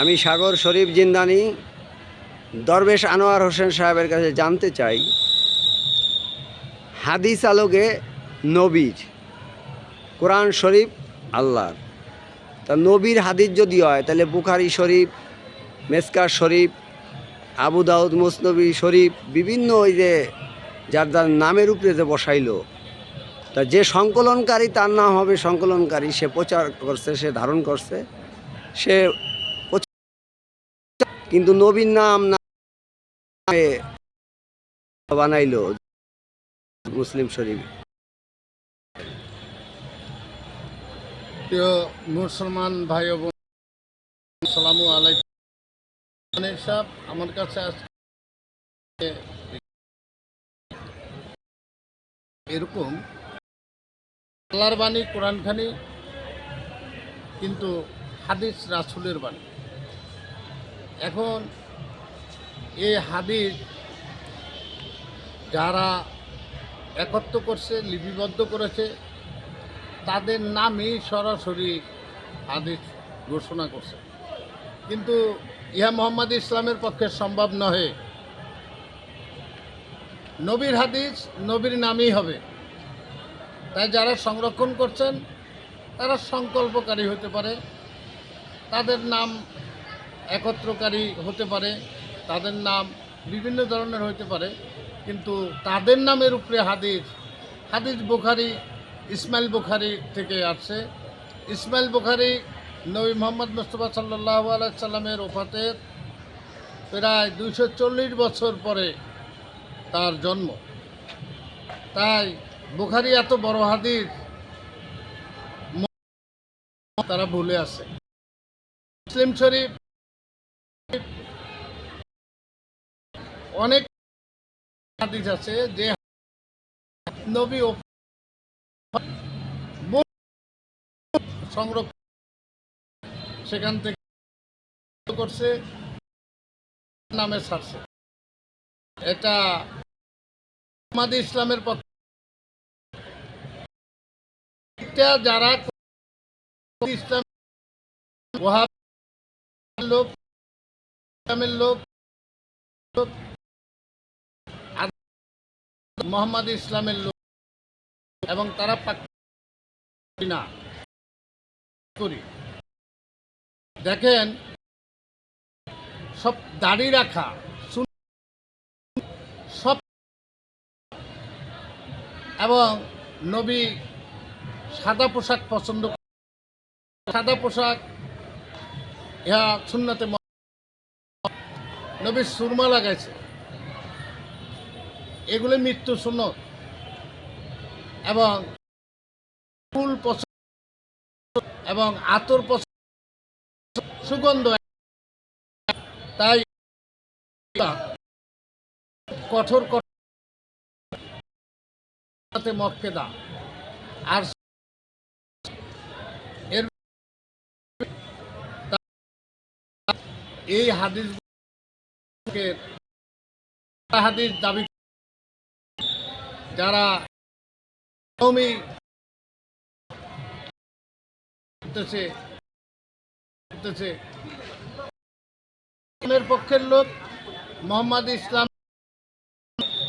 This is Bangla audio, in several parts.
আমি সাগর শরীফ জিন্দানি, দরবেশ আনোয়ার হোসেন সাহেবের কাছে জানতে চাই, হাদিস আলোকে নবীর, কোরআন শরীফ আল্লাহর। তা নবীর হাদিস যদি হয়, তাহলে বুখারি শরীফ মেসকার শরীফ, আবু দাউদ মুসনবী শরীফ, বিভিন্ন ওই যে যার যার নামের উপরে যে বসাইলো, তা যে সংকলনকারী তার নাম হবে সংকলনকারী, সে প্রচার করছে, সে ধারণ করছে, সে কিন্তু নবীর নাম বানাইলো মুসলিম শরীফ। মুসলমান ভাই বোন সাহেব, আমার কাছে এরকম আল্লাহর বাণী কোরআন খানি কিন্তু হাদিস রাসুলের বাণী। এখন এই হাদিস যারা একত্র করছে, লিপিবদ্ধ করেছে, তাদের নামই সরাসরি হাদিস ঘোষণা করছে। কিন্তু ইহা মোহাম্মদ ইসলামের পক্ষে সম্ভব নহে। নবীর হাদিস নবীর নামই হবে। তাই যারা সংরক্ষণ করছেন, তারা সংকল্পকারী হতে পারে। তাদের নাম একত্রকারী হতে পারে, তাদের নাম বিভিন্ন ধরনের হতে পারে, কিন্তু তাদের নামের উপরে হাদিস হাদিস বুখারি, ইসমাইল বুখারি থেকে আসছে। ইসমাইল বুখারি নবী মোহাম্মদ মুস্তফা সাল্লাহ সাল্লামের ওফাতের প্রায় দুইশো চল্লিশ বছর পরে তার জন্ম। তাই বুখারি এত বড় হাদিস তারা ভুলে আছে মুসলিম শরীফ অনেক হাদিস আছে যে নবী ও সংরক্ষণ সেখান থেকে করছে, নামে ছাড়ছে। এটা আমাদের ইসলামের পক্ষে যারা ইসলাম লোক ইসলামের লোক, মোহাম্মদ ইসলামের লোক, এবং তারা না। করি। দেখেন, সব দাড়ি রাখা সব এবং নবী সাদা পোশাক পছন্দ সাদা পোশাক, ইহা সুন্নতে ম- নবী সুরমা লাগাইছে। এগুলি মৃত্যু সুন্নত। এবং ফুল পছন্দ এবং আতর সুগন্ধ। তাই কঠোর কঠোর মক্কেদা আর এর এই হাদিস দাবি যারা ইসলামের পক্ষের লোক মোহাম্মদ ইসলাম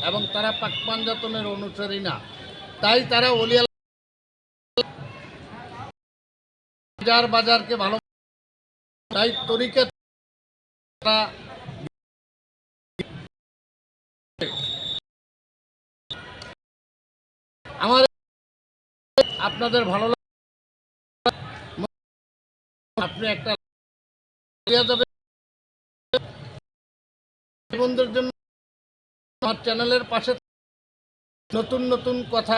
এবং তারা পাক পাঞ্জাতনের অনুসারী না। তাই তারা বাজার বাজারকে ভালো তাই তরিকা তারা আমার আপনাদের ভালো আপনি একটা দেওয়া জন্য আমার চ্যানেলের পাশে নতুন নতুন কথা